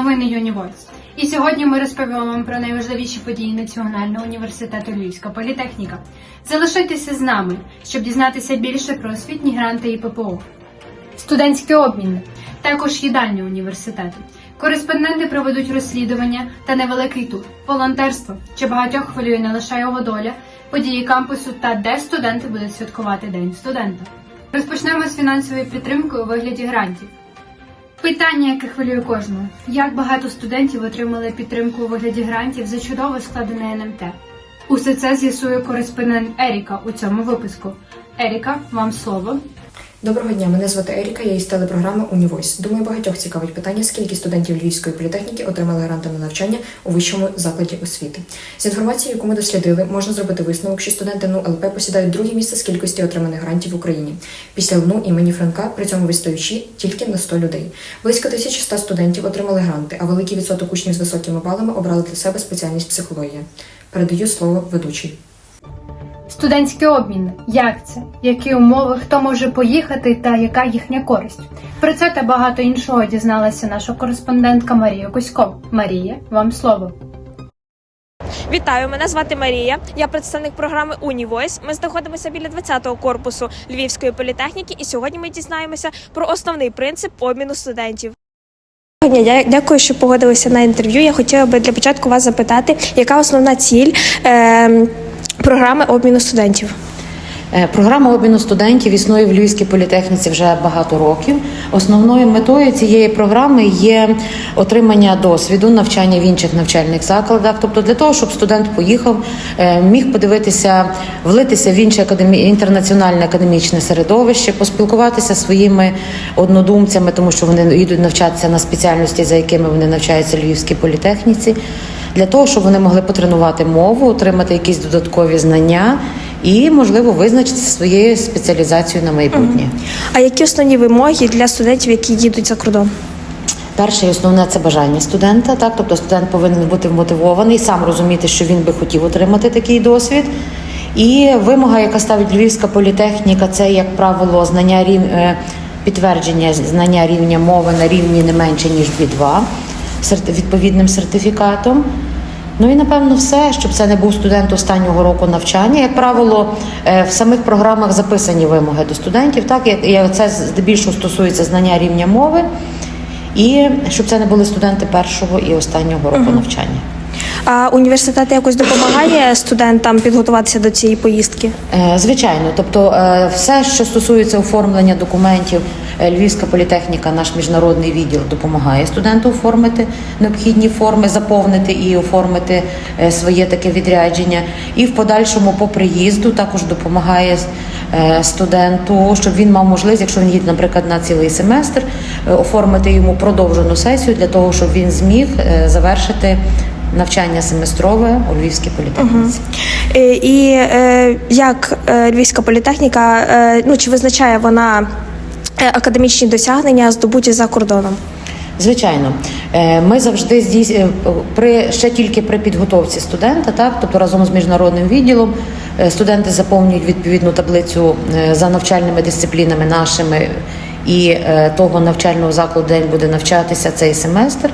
новини Юнівойс. І сьогодні ми розповімо вам про найважливіші події Національного університету Львівська політехніка. Залишайтеся з нами, щоб дізнатися більше про освітні гранти і ППО. Студентські обміни, також їдальні університету. Кореспонденти проведуть розслідування та невеликий тур, волонтерство, чи багатьох хвилює не лише його доля, події кампусу та де студенти будуть святкувати День студента. Розпочнемо з фінансової підтримки у вигляді грантів. Питання, яке хвилює кожного: як багато студентів отримали підтримку у вигляді грантів за чудово складене НМТ? Усе це з'ясує кореспондент Еріка у цьому випуску. Еріка, вам слово. Доброго дня, мене звати Еріка, я із телепрограми Унівойс. Думаю, багатьох цікавить питання, скільки студентів Львівської політехніки отримали гранти на навчання у вищому закладі освіти. З інформації, яку ми дослідили, можна зробити висновок, що студенти НУ ЛП посідають друге місце з кількості отриманих грантів в Україні. Після ЛНУ імені Франка, при цьому відстаючи тільки на 100 людей. Близько 1100 студентів отримали гранти, а великий відсоток учнів з високими балами обрали для себе спеціальність психологія. Передаю слово ведучій. Студентські обміни. Як це? Які умови, хто може поїхати та яка їхня користь? Про це та багато іншого дізналася наша кореспондентка Марія Кузько. Марія, вам слово. Вітаю, мене звати Марія. Я представник програми Унівойс. Ми знаходимося біля 20-го корпусу Львівської політехніки, і сьогодні ми дізнаємося про основний принцип обміну студентів. Дня, дякую, що погодилися на інтерв'ю. Я хотіла би для початку вас запитати, яка основна ціль е, програми обміну студентів? Е, Програма обміну студентів існує в Львівській політехніці вже багато років. Основною метою цієї програми є отримання досвіду навчання в інших навчальних закладах. Тобто, для того, щоб студент поїхав, е, міг подивитися, влитися в інше академі... інтернаціональне академічне середовище, поспілкуватися своїми однодумцями, тому що вони йдуть навчатися на спеціальності, за якими вони навчаються в Львівській політехніці, для того, щоб вони могли потренувати мову, отримати якісь додаткові знання і, можливо, визначитися своєю спеціалізацією на майбутнє. А які основні вимоги для студентів, які їдуть за кордон? Перше і основне це бажання студента. Так, тобто студент повинен бути вмотивований, сам розуміти, що він би хотів отримати такий досвід. І вимога, яка ставить Львівська політехніка, це як правило знання рів... е, підтвердження знання рівня мови на рівні не менше ніж B2 серти- відповідним сертифікатом. Ну і напевно все, щоб це не був студент останнього року навчання. Як правило, е, в самих програмах записані вимоги до студентів. Так як- і це здебільшого стосується знання рівня мови, і щоб це не були студенти першого і останнього року навчання. А університет якось допомагає студентам підготуватися до цієї поїздки? Е, Звичайно, тобто е, все, що стосується оформлення документів, е, Львівська політехніка, наш міжнародний відділ допомагає студенту оформити необхідні форми, заповнити і оформити своє таке відрядження. І в подальшому по приїзду також допомагає студенту, щоб він мав можливість, якщо він їде, наприклад, на цілий семестр, оформити йому продовжену сесію для того, щоб він зміг завершити навчання семестрове у Львівській політехніці. Е, І е, як е, Львівська політехніка, ну чи визначає вона академічні досягнення, здобуті за кордоном? Звичайно, ми завжди здійс... при ще тільки при підготовці студента, так тобто разом з міжнародним відділом, студенти заповнюють відповідну таблицю за навчальними дисциплінами нашими і того навчального закладу, де він буде навчатися цей семестр.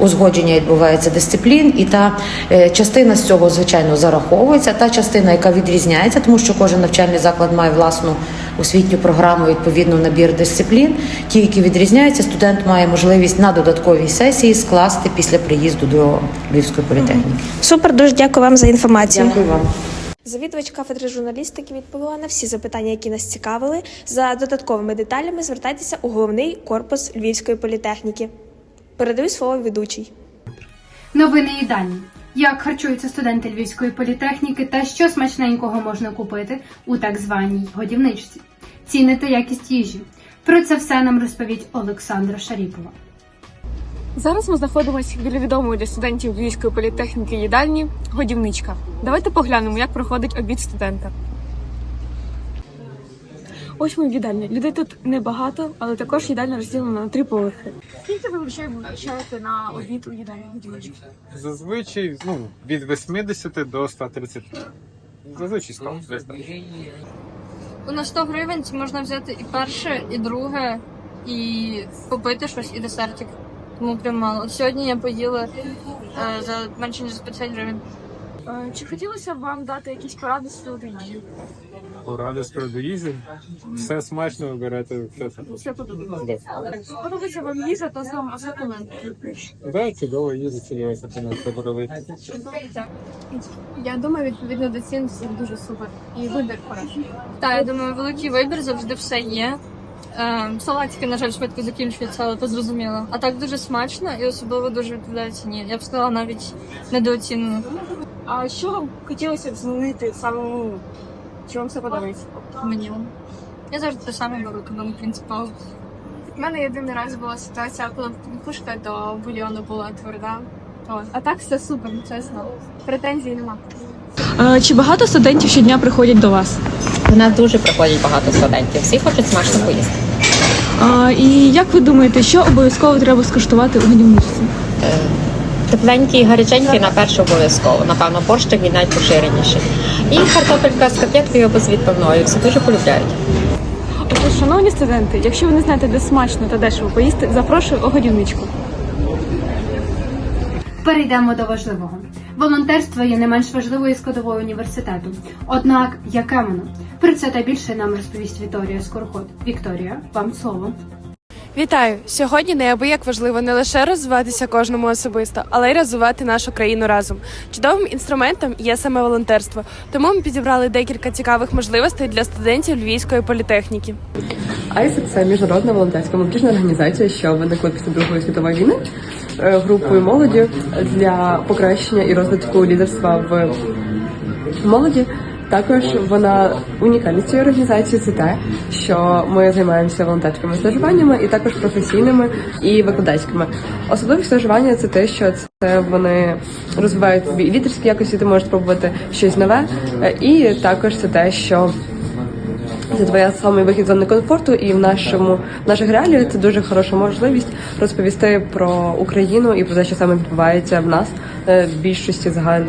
Узгодження відбувається дисциплін, і та е, частина з цього, звичайно, зараховується. Та частина, яка відрізняється, тому що кожен навчальний заклад має власну освітню програму, відповідно набір дисциплін. Ті, які відрізняються, студент має можливість на додатковій сесії скласти після приїзду до Львівської політехніки. Супер, дуже дякую вам за інформацію. Дякую вам. Завідувач кафедри журналістики відповіла на всі запитання, які нас цікавили. За додатковими деталями звертайтеся у головний корпус Львівської політехніки. Передаю слово ведучій. Новини їдальні. Як харчуються студенти Львівської політехніки та що смачненького можна купити у так званій годівничці? Ціни та якість їжі. Про це все нам розповість Олександра Шаріпова. Зараз ми знаходимося біля відомої для студентів Львівської політехніки їдальні годівничка. Давайте поглянемо, як проходить обід студента. Ось ми в їдальні. Людей тут небагато, але також їдальня розділена на три поверхи. Скільки ви грошей витрачаєте на обід у їдальні годівнички? Зазвичай ну, від 80 до 130. Зазвичай 100 десь. На 100 гривень можна взяти і перше, і друге, і попити щось і десертик. Тому прям мало. От сьогодні я поїла е, за менше ніж за 50 гривень. Е, Чи хотілося б вам дати якісь поради з приводу їжі? Поради з приводу їжі. Все смачно виберете. Все це. Все подобається. Подобається вам їжа та сам асортимент. Да, чудово, їжа, чудово, на це буде. Я думаю, відповідно до цін все дуже супер. І вибір хороший. Так, я думаю, великий вибір завжди все є. Е, салатики, на жаль, швидко закінчуються, але це зрозуміло. А так дуже смачно і особливо дуже відповідає ціні. Я б сказала навіть недооцінено. А що вам хотілося б змінити самому? Чи вам все подобається? Мені. Я завжди те саме беру, тому принципово. У мене єдиний раз була ситуація, коли пушка до бульйону була тверда. От. А так все супер, чесно. Претензій нема. Чи багато студентів щодня приходять до вас? У нас дуже приходять багато студентів. Всі хочуть смачно поїсти. А, і як ви думаєте, що обов'язково треба скуштувати у годівничці? Тепленькі і гаряченькі на перше обов'язково. Напевно, борщик він навіть поширеніший. І картопелька з котлеткою або з відбивною. Всі дуже полюбляють. Отже, шановні студенти, якщо ви не знаєте, де смачно та дешево поїсти, запрошую у годівничку. Перейдемо до важливого. Волонтерство є не менш важливою складовою університету. Однак, яке воно? Про це та більше нам розповість Вікторія Скороход. Вікторія, вам слово. Вітаю! Сьогодні неабияк важливо не лише розвиватися кожному особисто, але й розвивати нашу країну разом. Чудовим інструментом є саме волонтерство. Тому ми підібрали декілька цікавих можливостей для студентів Львівської політехніки. ISEC – це міжнародна волонтерська молодіжна організація, що виникла після Другої світової війни е, групою молоді для покращення і розвитку лідерства в молоді. Також вона унікальність цієї організації це те, що ми займаємося волонтерськими стажуваннями і також професійними і викладацькими. Особливість стажування це те, що це вони розвивають лідерські якості, ти можеш спробувати щось нове, е, і також це те, що це твоя самий вихід з зони комфорту, і в нашому в наших реаліях це дуже хороша можливість розповісти про Україну і про те, що саме відбувається в нас е, в більшості загалу,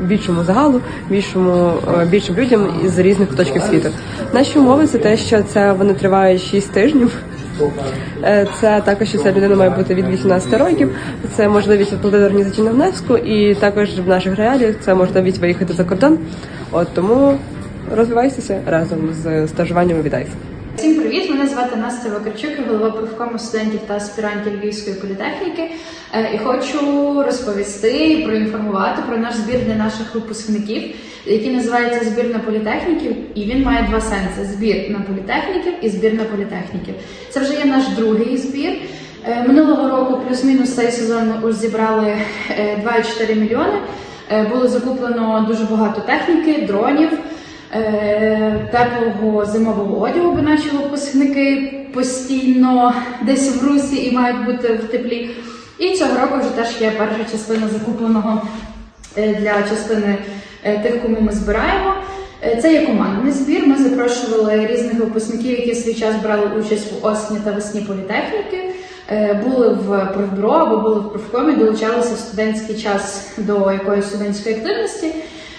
більшому загалу, більшому е, більшим людям із різних куточків світу. Наші умови це те, що це вони тривають 6 тижнів. Е, Це також що ця людина має бути від 18 років. Це можливість оплатити організаційну внеску, і також в наших реаліях це можливість виїхати за кордон. От тому розвивайтеся разом з стажуваннями від ICE. Всім привіт! Мене звати Настя Вакарчук, я голова профкому студентів та аспірантів Львівської політехніки. Е, І хочу розповісти, проінформувати про наш збір для наших випускників, який називається Збір на політехніків, і він має два сенси: збір на політехніків і збір на політехніків. Це вже є наш другий збір. Е, Минулого року плюс-мінус цей сезон ми вже зібрали е, 2,4 мільйони. Е, Було закуплено дуже багато техніки, дронів теплого зимового одягу, бо наші випускники постійно десь в русі і мають бути в теплі. І цього року вже теж є перша частина закупленого е, для частини е, тих, кому ми збираємо. Е, Це є командний збір. Ми запрошували різних випускників, які в свій час брали участь в осені та весні політехніки. Е, Були в профбюро або були в профкомі, долучалися в студентський час до якоїсь студентської активності.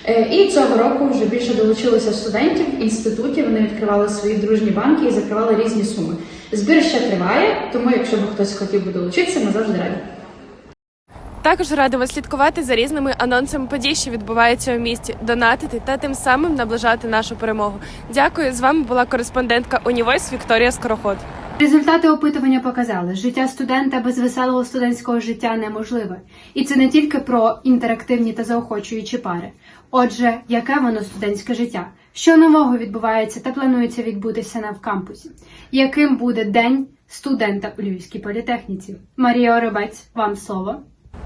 Е, І цього року вже більше долучилося студентів в інституті. Вони відкривали свої дружні банки і закривали різні суми. Збір ще триває, тому якщо б хтось хотів би долучитися, ми завжди раді. Також радимо слідкувати за різними анонсами подій, що відбуваються у місті, донатити та тим самим наближати нашу перемогу. Дякую. З вами була кореспондентка Унівойс Вікторія Скороход. Результати опитування показали, життя студента без веселого студентського життя неможливе. І це не тільки про інтерактивні та заохочуючі пари. Отже, яке воно студентське життя? Що нового відбувається та планується відбутися на кампусі? Яким буде день студента у Львівській політехніці? Марія Оробець, вам слово.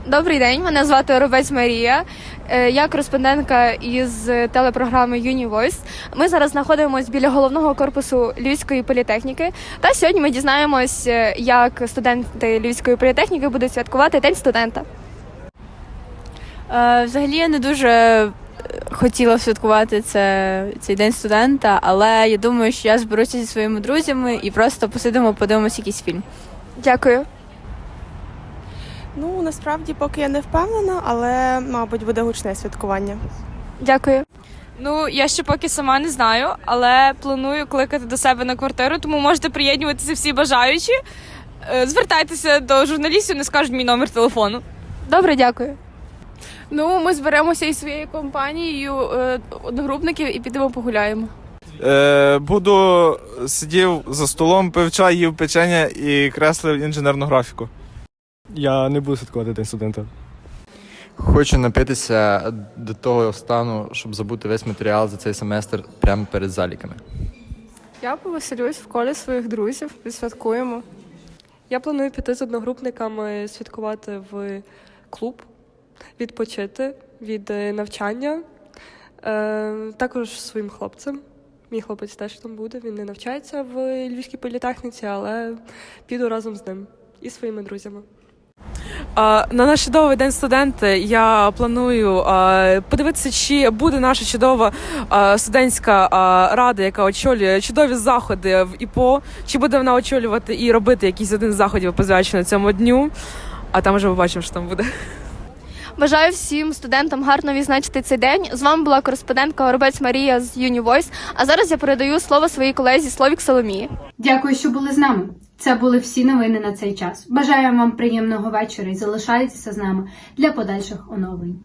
Добрий день, мене звати Оробець Марія. Е, Я кореспондентка із телепрограми Univoice. Ми зараз знаходимося біля головного корпусу Львівської політехніки. Та сьогодні ми дізнаємось, е, як студенти Львівської політехніки будуть святкувати День студента. Е, Взагалі я не дуже хотіла святкувати це, цей день студента, але я думаю, що я зберуся зі своїми друзями і просто посидимо, подивимося якийсь фільм. Дякую. Ну насправді поки я не впевнена, але мабуть буде гучне святкування. Дякую. Ну, я ще поки сама не знаю, але планую кликати до себе на квартиру, тому можете приєднуватися всі бажаючі. Е, Звертайтеся до журналістів, не скажуть мій номер телефону. Добре, дякую. Ну, ми зберемося із своєю компанією е, одногрупників і підемо погуляємо. Е, буду сидів за столом, пив чай, їв печення і креслив інженерну графіку. Я не буду святкувати День студента. Хочу напитися до того стану, щоб забути весь матеріал за цей семестр прямо перед заліками. Я повеселюсь в колі своїх друзів, відсвяткуємо. Я планую піти з одногрупниками святкувати в клуб, відпочити від е, навчання. Е, також своїм хлопцем. Мій хлопець теж там буде. Він не навчається в Львівській політехніці, але піду разом з ним і своїми друзями. На наш чудовий день студента я планую подивитися, чи буде наша чудова студентська рада, яка очолює чудові заходи в ІПО, чи буде вона очолювати і робити якийсь один з заходів посвячений цьому дню. А там вже побачимо, що там буде. Бажаю всім студентам гарно відзначити цей день. З вами була кореспондентка Горобець Марія з Univoice. А зараз я передаю слово своїй колезі Словік Соломії. Дякую, що були з нами. Це були всі новини на цей час. Бажаю вам приємного вечора і залишайтеся з нами для подальших оновлень.